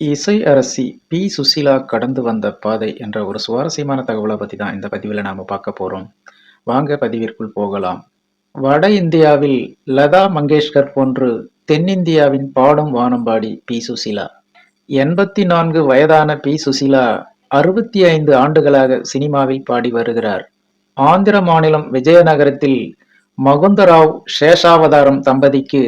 இசை அரசி பி. சுசிலா கடந்து வந்த பாதை என்ற ஒரு சுவாரஸ்யமான தகவலை பற்றி தான் இந்த பதிவில் நாம் பார்க்க போகிறோம் வாங்க பதிவிற்குள் போகலாம். வட இந்தியாவில் லதா மங்கேஷ்கர் போன்று தென்னிந்தியாவின் பாடும் வானம்பாடி பி. சுசிலா எண்பத்தி நான்கு வயதான பி. சுசிலா அறுபத்தி ஐந்து ஆண்டுகளாக சினிமாவில் பாடி வருகிறார். ஆந்திர மாநிலம் விஜயநகரத்தில் மகுந்தராவ் சேஷாவதாரம் தம்பதிக்கு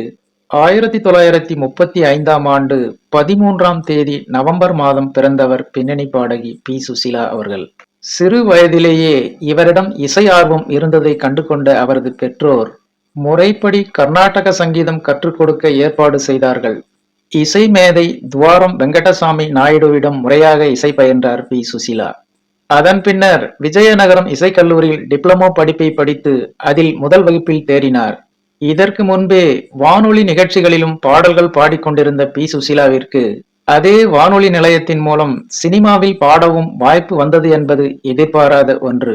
ஆயிரத்தி தொள்ளாயிரத்தி முப்பத்தி ஐந்தாம் ஆண்டு பதிமூன்றாம் தேதி நவம்பர் மாதம் பிறந்தவர் பின்னணி பாடகி பி. சுசிலா அவர்கள். சிறு வயதிலேயே இவரிடம் இசை ஆர்வம் இருந்ததை கண்டுகொண்ட அவரது பெற்றோர் முறைப்படி கர்நாடக சங்கீதம் கற்றுக் கொடுக்க ஏற்பாடு செய்தார்கள். இசை மேதை துவாரம் வெங்கடசாமி நாயுடுவிடம் முறையாக இசை பயின்றார் பி. சுசிலா அதன் பின்னர் விஜயநகரம் இசைக்கல்லூரியில் டிப்ளமோ படிப்பை படித்து அதில் முதல் வகுப்பில் தேறினார். இதற்கு முன்பே வானொலி நிகழ்ச்சிகளிலும் பாடல்கள் பாடிக்கொண்டிருந்த பி. சுசீலாவிற்கு அதே வானொலி நிலையத்தின் மூலம் சினிமாவில் பாடவும் வாய்ப்பு வந்தது என்பது எதிர்பாராத ஒன்று.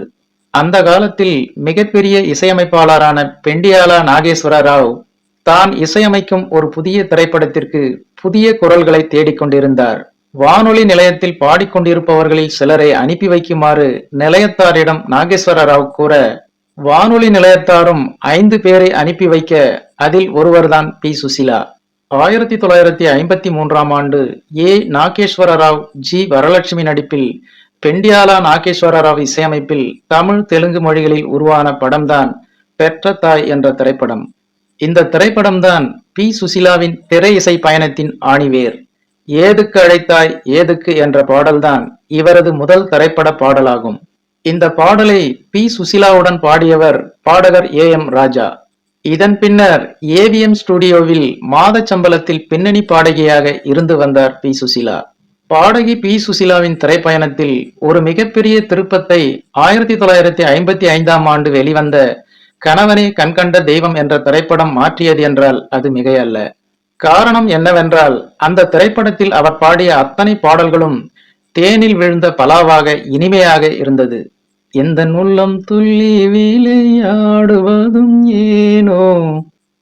அந்த காலத்தில் மிகப்பெரிய இசையமைப்பாளரான பெண்டியாலா நாகேஸ்வர ராவ் தான் இசையமைக்கும் ஒரு புதிய திரைப்படத்திற்கு புதிய குரல்களை தேடிக்கொண்டிருந்தார் வானொலி நிலையத்தில் பாடிக்கொண்டிருப்பவர்களில் சிலரை அனுப்பி வைக்குமாறு நிலையத்தாரிடம் நாகேஸ்வர ராவ் கூற வானொலி நிலையத்தாரும் ஐந்து பேரை அனுப்பி வைக்க அதில் ஒருவர்தான் பி. சுசிலா ஆயிரத்தி தொள்ளாயிரத்தி ஐம்பத்தி மூன்றாம் ஆண்டு ஏ. நாகேஸ்வர ராவ், ஜி. வரலட்சுமி நடிப்பில் பெண்டியாலா நாகேஸ்வர ராவ் இசையமைப்பில் தமிழ், தெலுங்கு மொழிகளில் உருவான படம்தான் பெற்ற தாய் என்ற திரைப்படம். இந்த திரைப்படம்தான் பி. சுசிலாவின் திரை இசை பயணத்தின் ஆணிவேர். ஏதுக்கு அழைத்தாய் ஏதுக்கு என்ற பாடல்தான் இவரது முதல் திரைப்பட பாடலாகும். இந்த பாடலை பி. சுசிலாவுடன் பாடியவர் பாடகர் ஏ. எம். ராஜா. இதன் பின்னர் ஏவிஎம் ஸ்டுடியோவில் மாதச் சம்பளத்தில் பின்னணி பாடகியாக இருந்து வந்தார் பி. சுசிலா பாடகி பி. சுசிலாவின் திரைப்பயணத்தில் ஒரு மிகப்பெரிய திருப்பத்தை ஆயிரத்தி தொள்ளாயிரத்தி ஐம்பத்தி ஐந்தாம் ஆண்டு வெளிவந்த கணவனே கண்கண்ட தெய்வம் என்ற திரைப்படம் மாற்றியது என்றால் அது மிகையல்ல. காரணம் என்னவென்றால் அந்த திரைப்படத்தில் அவர் பாடிய அத்தனை பாடல்களும் தேனில் விழுந்த பலாவாக இனிமையாக இருந்தது. எந்த உள்ளம் துள்ளி விளையாடுவதும் ஏனோ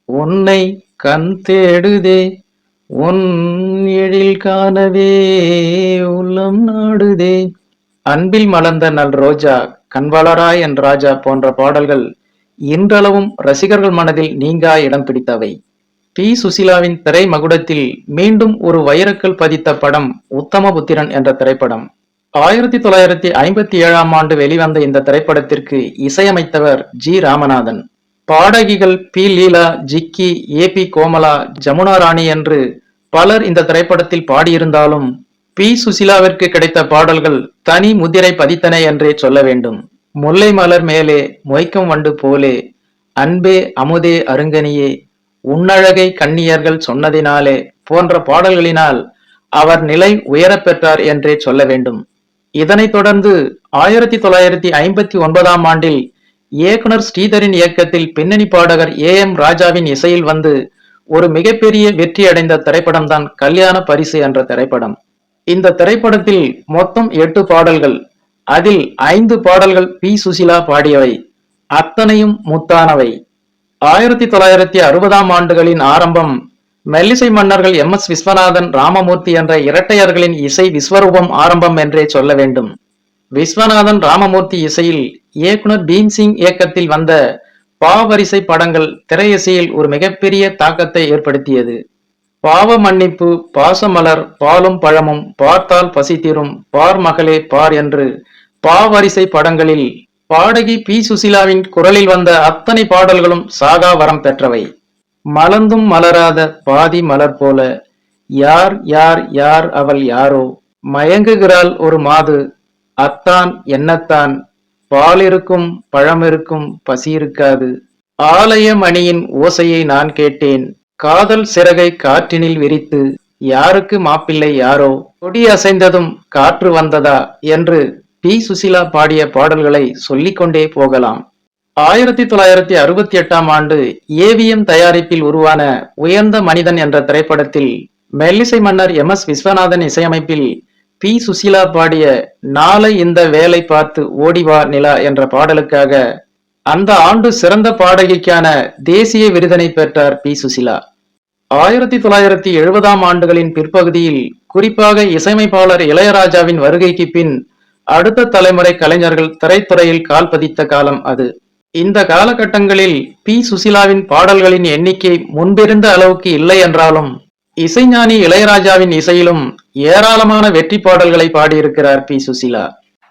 உன்னை கண் தேடுதே உன் எழில் காணவே உள்ளம் நாடுதே அன்பில் மலர்ந்த நல் ரோஜா கண்வளராய் என் ராஜா போன்ற பாடல்கள் இன்றளவும் ரசிகர்கள் மனதில் நீங்கா இடம் பிடித்தவை. பி. சுசிலாவின் திரை மகுடத்தில் மீண்டும் ஒரு வைரக்கல் பதித்த படம் உத்தமபுத்திரன் என்ற திரைப்படம். ஆயிரத்தி தொள்ளாயிரத்தி ஐம்பத்தி ஏழாம் ஆண்டு வெளிவந்த இந்த திரைப்படத்திற்கு இசையமைத்தவர் G. Ramanathan. பாடகிகள் P. Leela, Jikki, A. P. Komala, Jamuna Rani என்று பலர் இந்த திரைப்படத்தில் பாடியிருந்தாலும் பி. சுசிலாவிற்கு கிடைத்த பாடல்கள் தனி முதிரை பதித்தன என்றே சொல்ல வேண்டும். முல்லை மலர் மேலே மொய்க்கும் வண்டு போலே அன்பே அமுதே அருங்கனியே உன்னழகை கன்னியர்கள் சொன்னதினாலே போன்ற பாடல்களினால் அவர் நிலை உயரப் பெற்றார் என்றே சொல்ல வேண்டும். இதனைத் தொடர்ந்து ஆயிரத்தி தொள்ளாயிரத்தி ஐம்பத்தி ஒன்பதாம் ஆண்டில் இயக்குனர் ஸ்ரீதரின் இயக்கத்தில் பின்னணி பாடகர் ஏ. எம். ராஜாவின் இசையில் வந்து ஒரு மிகப்பெரிய வெற்றியடைந்த திரைப்படம்தான் கல்யாண பரிசு என்ற திரைப்படம். இந்த திரைப்படத்தில் மொத்தம் எட்டு பாடல்கள். அதில் ஐந்து பாடல்கள் பி. சுசிலா பாடியவை. அத்தனையும் முத்தானவை. ஆயிரத்தி தொள்ளாயிரத்தி அறுபதாம் ஆண்டுகளின் ஆரம்பம் மெல்லிசை மன்னர்கள் எம். எஸ். விஸ்வநாதன், ராமமூர்த்தி என்ற இரட்டையர்களின் இசை விஸ்வரூபம் ஆரம்பம் என்றே சொல்ல வேண்டும். விஸ்வநாதன், ராமமூர்த்தி இசையில் இயக்குனர் பீம்சிங் இயக்கத்தில் வந்த பாவரிசை படங்கள் திரையிசையில் ஒரு மிகப்பெரிய தாக்கத்தை ஏற்படுத்தியது. பாவ மன்னிப்பு, பாசமலர், பாலும் பழமும், பார்த்தால் பசி தீரும், பார் மகளே பார் என்று பா. வரிசை படங்களில் பாடகி பி. சுசீலாவின் குரலில் வந்த அத்தனை பாடல்களும் சாகா வரம் பெற்றவை. மலர்ந்தும் மலராத பாதி மலர் போல யார் யார் யார் அவள் யாரோ? மயங்குகிறாள் ஒரு மாது அத்தான் என்னத்தான்? பாலிருக்கும் பழமிருக்கும் பசியிருக்காது. ஆலய மணியின் ஓசையை நான் கேட்டேன். காதல் சிறகை காற்றினில் விரித்து யாருக்கு மாப்பிள்ளை யாரோ? கொடி அசைந்ததும் காற்று வந்ததா? என்று பி. சுசிலா பாடிய பாடல்களை சொல்லிக்கொண்டே போகலாம். ஆயிரத்தி தொள்ளாயிரத்தி அறுபத்தி எட்டாம் ஆண்டு ஏவிஎம் தயாரிப்பில் உருவான உயர்ந்த மனிதன் என்ற திரைப்படத்தில் மெல்லிசை மன்னர் எம். எஸ். விஸ்வநாதன் இசையமைப்பில் பி. சுசீலா பாடிய நாளை இந்த வேலை பார்த்து ஓடிவா நிலா என்ற பாடலுக்காக அந்த ஆண்டு சிறந்த பாடகிக்கான தேசிய விருதினை பெற்றார் பி. சுசீலா. ஆயிரத்தி தொள்ளாயிரத்தி எழுபதாம் ஆண்டுகளின் பிற்பகுதியில் குறிப்பாக இசையமைப்பாளர் இளையராஜாவின் வருகைக்கு பின் அடுத்த தலைமுறை கலைஞர்கள் திரைத்துறையில் கால் பதித்த காலம் அது இந்த காலகட்டங்களில் பி. சுசிலாவின் பாடல்களின் எண்ணிக்கை முன்பிருந்த அளவுக்கு இல்லை என்றாலும் இசைஞானி இளையராஜாவின் இசையிலும் ஏராளமான வெற்றி பாடல்களை பாடியிருக்கிறார் பி. சுசிலா.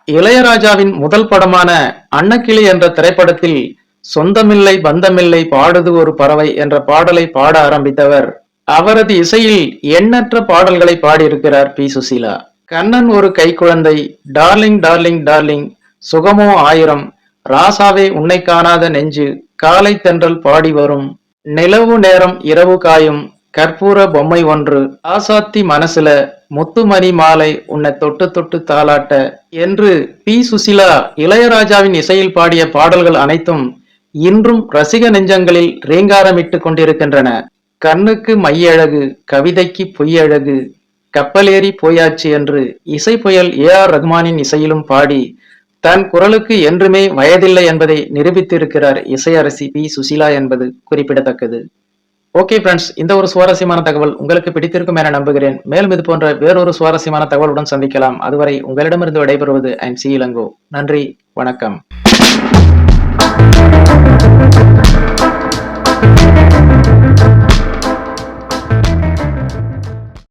இளையராஜாவின் முதல் படமான அன்னக்கிளி என்ற திரைப்படத்தில் சொந்தமில்லை பந்தமில்லை பாடுது ஒரு பறவை என்ற பாடலை பாட ஆரம்பித்தவர் அவரது இசையில் எண்ணற்ற பாடல்களை பாடியிருக்கிறார் பி. சுசீலா. கண்ணன் ஒரு கைக்குழந்தை டார்லிங் டார்லிங் டார்லிங் சுகமோ ஆயிரம் ராசாவே உன்னை காணாத நெஞ்சு காலை தென்றல் பாடி வரும். நிலவு நேரம் இரவு காயும் கற்பூர பொம்மை ஒன்று. ஆசாத்தி மனசுல முத்துமணி மாலை உன்னை தொட்டு தொட்டு தாளாட்ட. என்று பி. சுசிலா இளையராஜாவின் இசையில் பாடிய பாடல்கள் அனைத்தும் இன்றும் ரசிக நெஞ்சங்களில் ரீங்காரமிட்டு கொண்டிருக்கின்றன. கண்ணுக்கு மையழகு கவிதைக்கு பொய்யழகு கப்பலேறி போயாச்சு என்று இசை புயல் ஏ. ஆர். ரஹ்மானின் இசையிலும் பாடி தன் குரலுக்கு என்றுமே வயதில்லை என்பதை நிரூபித்திருக்கிறார் இசையரசி பி. சுசிலா என்பது குறிப்பிடத்தக்கது. ஓகே ஃப்ரெண்ட்ஸ் இந்த ஒரு சுவாரஸ்யமான தகவல் உங்களுக்கு பிடித்திருக்கும் என நம்புகிறேன். மேலும் இது போன்ற வேறொரு சுவாரஸ்யமான தகவலுடன் சந்திக்கலாம். அதுவரை உங்களிடமிருந்து விடைபெறுவது ஐம் சி இளங்கோ. நன்றி வணக்கம்.